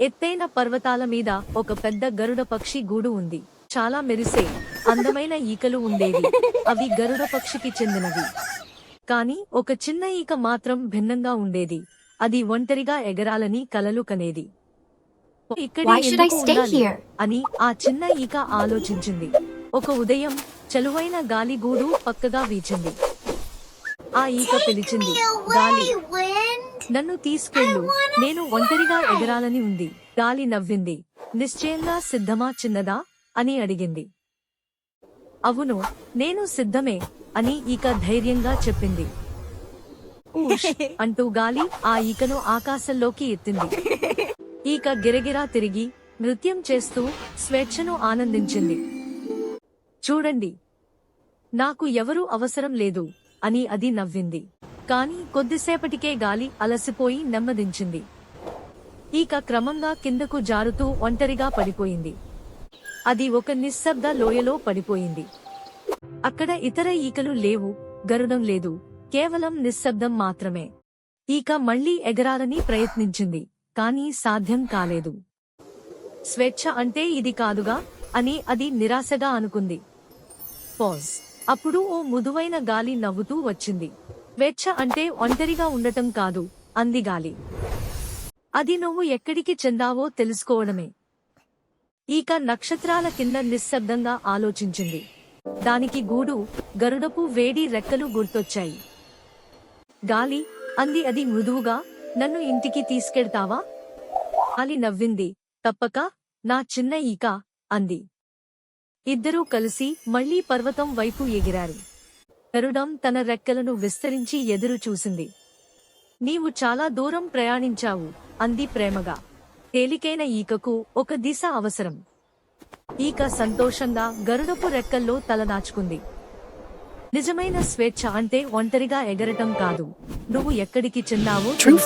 ఎత్తైన పర్వతాల మీద ఒక పెద్ద గరుడ పక్షి గూడు ఉంది. చాలా మెరిసే అందమైన ఈకలు ఉండేవి. అవి గరుడ పక్షికి చెందినవి. కాని ఒక చిన్న ఈక మాత్రం భిన్నంగా ఉండేది. అది ఒంటరిగా ఎగరాలని కలలు కనేది. ఇక్కడే? అని ఆ చిన్న ఈక ఆలోచించింది. ఒక ఉదయం చలువైన గాలి గూడు పక్కగా వీచింది. ఆ ఈక పిలిచింది గాలి నన్ను తీసుకెళ్ళు. నేను ఒంటరిగా ఎగరాలని ఉంది. గాలి నవ్వింది. నిశ్చయంగా సిద్ధమా చిన్నదా? అని అడిగింది. అవును నేను సిద్ధమే అని ఈక ధైర్యంగా చెప్పింది. అంటూ గాలి ఆ ఈకను ఆకాశంలోకి ఎత్తింది. ఈక గిరగిరా తిరిగి నృత్యం చేస్తూ స్వేచ్ఛను ఆనందించింది. చూడండి నాకు ఎవరూ అవసరం లేదు అని అది నవ్వింది. కానీ కొద్దిసేపటికే గాలి అలసిపోయి నెమ్మదించింది. ఈక క్రమంగా కిందకు జారుతూ ఒంటరిగా పడిపోయింది. అది ఒక నిశ్శబ్ద లోయలో పడిపోయింది. అక్కడ ఇతర ఈకలు లేవు గరుడం లేదు కేవలం నిశ్శబ్దం మాత్రమే. ఈక మళ్ళీ ఎగరాలని ప్రయత్నించింది కానీ సాధ్యం కాలేదు. స్వేచ్ఛ అంటే ఇది కాదుగా అని అది నిరాశగా అనుకుంది. పాజ్. అప్పుడు ఓ మృదువైన గాలి నవ్వుతూ వచ్చింది. స్వేచ్ఛ అంటే ఒంటరిగా ఉండటం కాదు అంది గాలి. అది నువ్వు ఎక్కడికి చెందావో తెలుసుకోవడమే. ఈక నక్షత్రాల కింద నిశ్శబ్దంగా ఆలోచించింది. దానికి గూడు గరుడపు వేడి రెక్కలు గుర్తొచ్చాయి. గాలి అంది అది మృదువుగా నన్ను ఇంటికి తీసుకెళ్తావా? గాలి నవ్వింది. తప్పక నా చిన్న ఈక అంది. ఇద్దరూ కలిసి మళ్ళీ పర్వతం వైపు ఎగిరారు. గరుడం తన రెక్కలను విస్తరించి ఎదురు చూసింది. నీవు చాలా దూరం ప్రయాణించావు అంది ప్రేమగా. తేలికైన ఈకకు ఒక దిశ అవసరం. ఈక సంతోషంగా గరుడపు రెక్కల్లో తలదాచుకుంది నిజమైన స్వేచ్ఛ అంటే ఒంటరిగా ఎగరటం కాదు. నువ్వు ఎక్కడికి చెందావో True